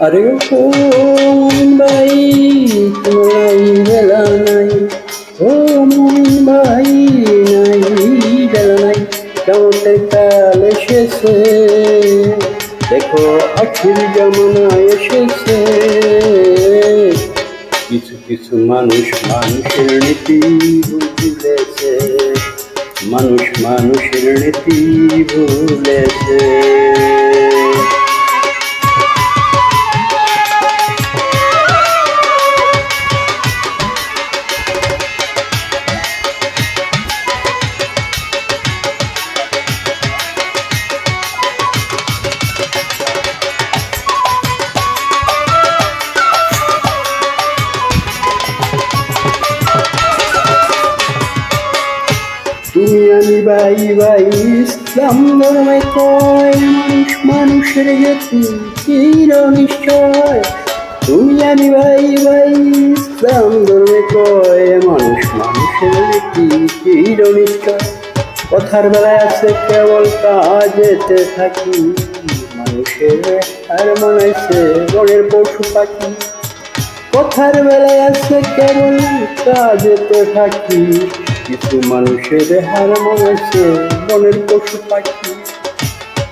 আরে ও মমিন ভাই তোমার বেলা নাই। ও মমিন নাই বেলা নাই। কেমন কাল এসেছে। দেখো আখির জামানা এসেছে। কিছু কিছু মানুষ মানুষের নীতি ভুলেছে মানুষ মানুষের নীতি ভুলেছে ভাই ভাই, ইসলাম ধর্মে কয় মানুষ মানুষের গেছি চির নিশ্চয়। তুমি আমি ভাই ভাই, ইসলাম ধর্মে কয়, মানুষ, মানুষের গেছি চির নিশ্চয়। কথার বেলায় আছে কেবল কাজেতে থাকি, মানুষের আর মনাইছে বনের পশু পাখি। কথার বেলায় আছে কেবল কাজেতে থাকি কিছু মানুষের হার মনেছে মনের পশু পাখি।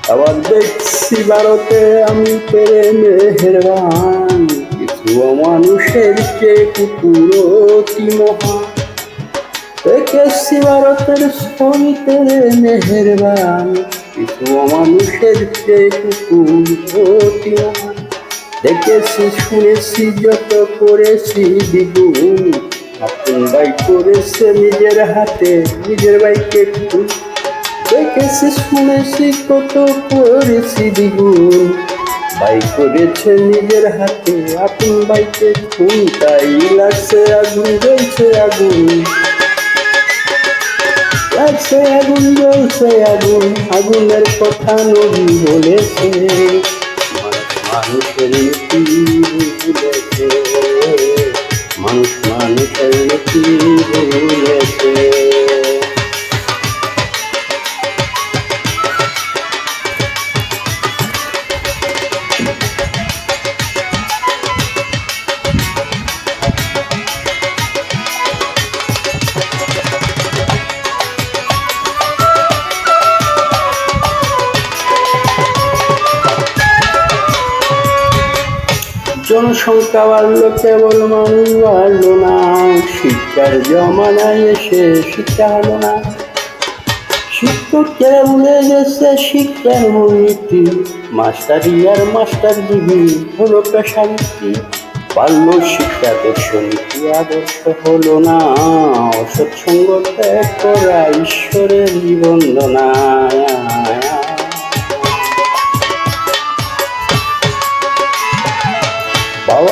আবার দেখছি ভারতে আমি পেরে মেহেরবান। কিছু মানুষের চেয়ে কুকুর অতি মহান। দেখেছি ভারতের সমিতের মেহেরবান। কিছু মানুষের চেয়ে কুকুর অতি মহান। দেখেছি, শুনেছি, যত করেছি দ্বিগুণ। ভাই করেছে নিজের হাতে, নিজের বাইকে খুন। শুনেছি কত করেছি দ্বিগুণ। ভাই করেছে নিজের হাতে, আপন বাইকে খুন। তাই লাগছে আগুন, জ্বলছে আগুন। লাগছে আগুন, জ্বলছে আগুন, আগুনের কথা নবী বলেছে। মানুষের ভুলেছে। মানুষ মানুষের নীতি ভুলেছে জনসংখ্যা বাড়লো কেবল মানুষ বাড়লো না। শিক্ষার জমানায় এসে শিক্ষা হলো না। শিক্ষকেরা ভুলে গেছে শিক্ষার মূলনীতি মাস্টারি আর মাস্টার দিবি হলো পেশানীতি পারল শিক্ষা দর্শনীতি আদর্শ হলো না। অসৎসঙ্গ ত্যাগ করা ঈশ্বরের বন্দনা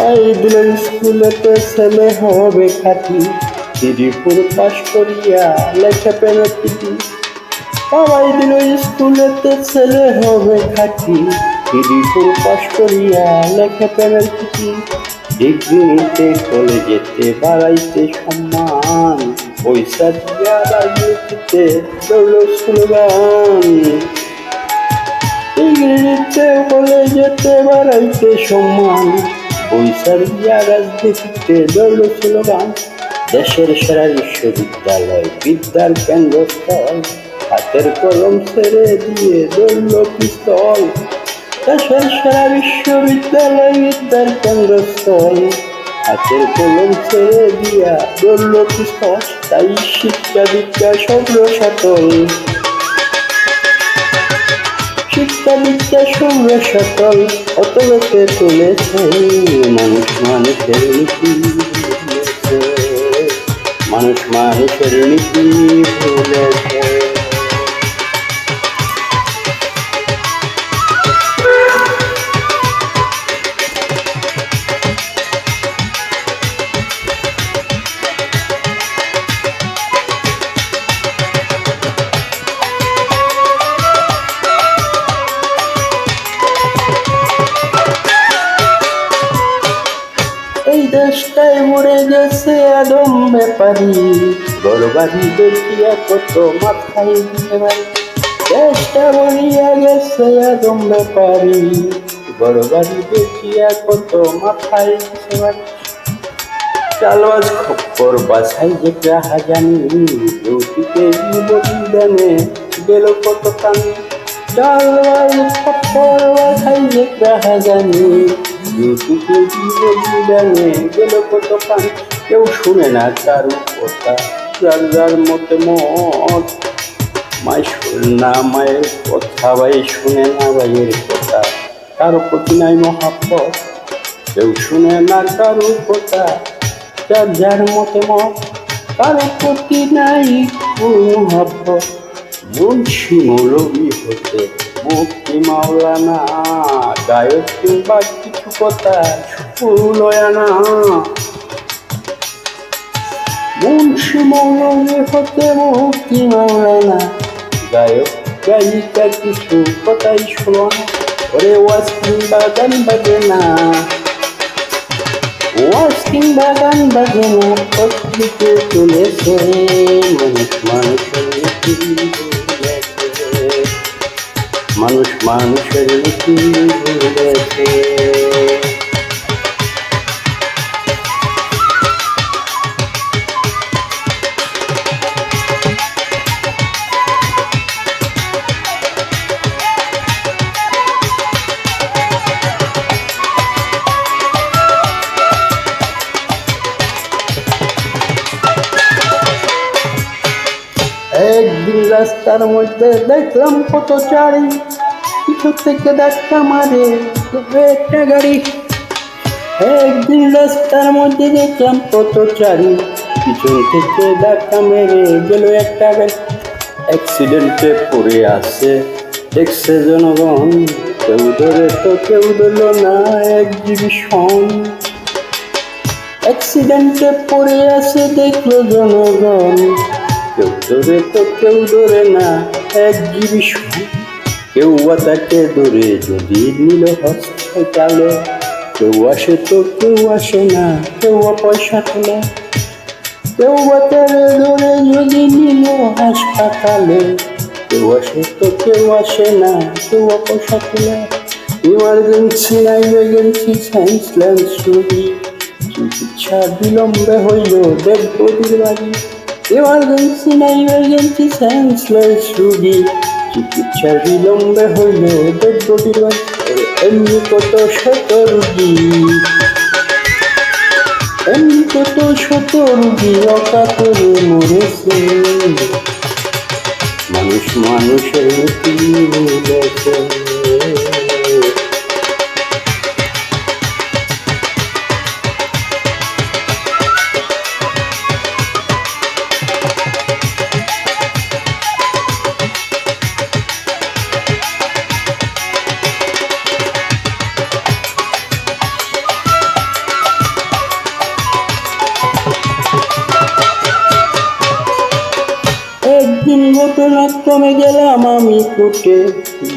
বাবাই স্কুলেতে ছেলে হবে খাটি। তিরিপুর পাশ করিয়া লেখে পেনটি বাবাই দিল স্কুলেতে ছেলে হবে খাটি। তিরিপুর পাশ করিয়া লেখে পেনটি ডিগ্রি নিতে কলেজেতে বাড়াইতে সম্মান। পয়সা দিয়া রাজনীতিতে দৌড় স্লোগান ইংরেজিতে কলেজেতে বাড়াইতে সম্মান। দিয়া রাজনীতিতে দৌড় স্লোগান দেশের সেরা বিশ্ববিদ্যালয়, বিদ্যার কেন্দ্রস্থল, হাতের কলম ছেড়ে দিয়ে দৌড়ল পিস্তল। দেশের সেরা বিশ্ববিদ্যালয়, বিদ্যার কেন্দ্রস্থল, হাতের কলম ছেড়ে দিয়া দৌড়ল পিস্তল। তাই শিক্ষা দীক্ষা সব্র দীক্ষা সৌর সকল অত লোকে তুলেছে। মানুষ মানুষের নীতি মানুষ মানুষের নীতি ভুলেছে দেশটায় মরে গেছে আদম ব্যাপারী গরবারি দেখিয়া কত মাথায় দিতে পারি দেশটা মরিয়া গেছে আদম ব্যাপারী বাড়ি দেখিয়া কত মাথায় দিছে বাড়ি চালবাজ খপ্পর বাসাই যে গ্রাহা জানি যৌতুকে বলিদানে গেল কত কানি খপ্পর যে জানি কেউ শুনে না কারু কথা যার যার মতে মত মাই শুনে না মায়ের কথা ভাই শুনে না ভাইয়ের কথা কারও প্রতি নাই মহাব্বত কেউ শুনে না কারও কথা যার যার মতে মত কারও প্রতি নাই মহাব্বত মুন্সি মৌলবী হতে মুক্তি মাওলানা গায়ক কিংবা কথা শুলয়ানা মুন্সি মৌলবী হতে মুক্তি মাওলানা গায়ক গায়িকা কিছু কথাই শুনো ওরে ওয়াজ কিংবা গান বাজে না ওয়াজ কিংবা গান বাজে না পত্রিকে তুলেছে মানুষ মানুষের মানুষ মানুষের ভুলেছে একদিন রাস্তার মধ্যে দেখলাম কত চারি পিছু থেকে ধাক্কা মারে। একটা গাড়ি। একদিন রাস্তার মধ্যে দেখলাম কত চারি। পিছন থেকে ধাক্কা মেরে গেল একটা গাড়ি। অ্যাক্সিডেন্টে পড়ে আছে দেখছে জনগণ। কেউ ধরে তো কেউ ধরল না এক্সিবিশন অ্যাক্সিডেন্টে পড়ে আছে দেখল জনগণ। কেউ ধরে তো কেউ ধরে না এক্সিবিশন কেউ তাকে ধরে যদি নিল হসপিটালে, কেউ আসে তো কেউ আসে না, কেউ পয়সা তোলে। কেউ তারে ধরে যদি নিল হাসপাতালে, কেউ আসে তো কেউ আসে না, কেউ পয়সা তোলে। ইমার্জেন্সি নাই ভ্যাকেন্সি সায়েন্স ল্যান্স রুগী চিকিৎসা বিলম্বে হইল দেব বদির বাড়ি। ইমার্জেন্সি না ইমার্জেন্সি সায়েন্স ল্যান্স রুগী চিকিৎসার বিলম্বে হইল বদির এমনি কত শত রুগী এমনি কত শত রুগী অকাতরে মরেছে মানুষ মানুষের কি ঘটনাক্রমে গেলাম আমি কুটে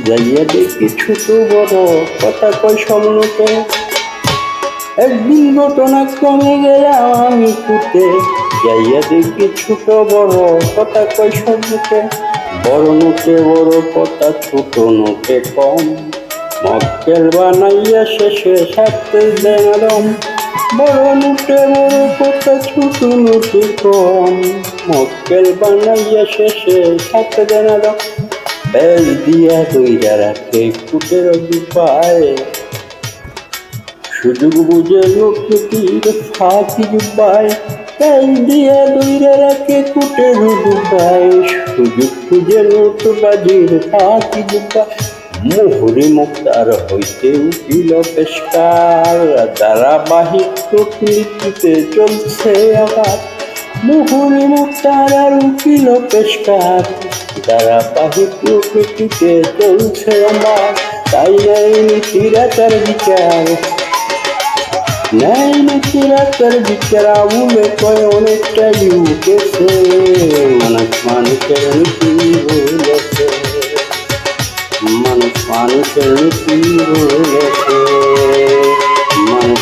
যাইয়া দেখি ছোট বড় কথা কয় সমনুতে একদিন ঘটনাক্রমে গেলাম আমি কুটে যাইয়া দেখি ছোট বড় কথা কয় সমনুতে বড় নোটে, বড় কথা, ছোট নোটে কম। মক্কেল বানাইয়া শেষে সাথে দেনাদম বড় নোটে বড় কথা ছোট নোটে কম। মক্কেল বানাইয়া শেষে সাথে দেনাদম বেল দিয়া দইরা রাখে কুটের পায় সুযোগ বুঝে লোকটির ফাঁকি জুবাই তেল দিয়ে দইরা রাখে কুটের ডুবাই সুযোগ খুঁজে নোট বাজির ফাঁকি জুবাই মোহরে মুক্তার হইতে উঠিল পেশকার। ধারাবাহিক প্রকৃতিতে চলছে আবার। মোহরে মুক্তার আর উঠিল পেশকার। ধারাবাহিক প্রকৃতিতে চলছে আমার তাই নাই নীতিরাচার বিচার। নাই নীতিরাচার বিচার, আবুলে কয় অনেকটাই উঠেছে মানুষ মানুষের নীতি মানুষ মানুষের নীতি বলেছে মানুষ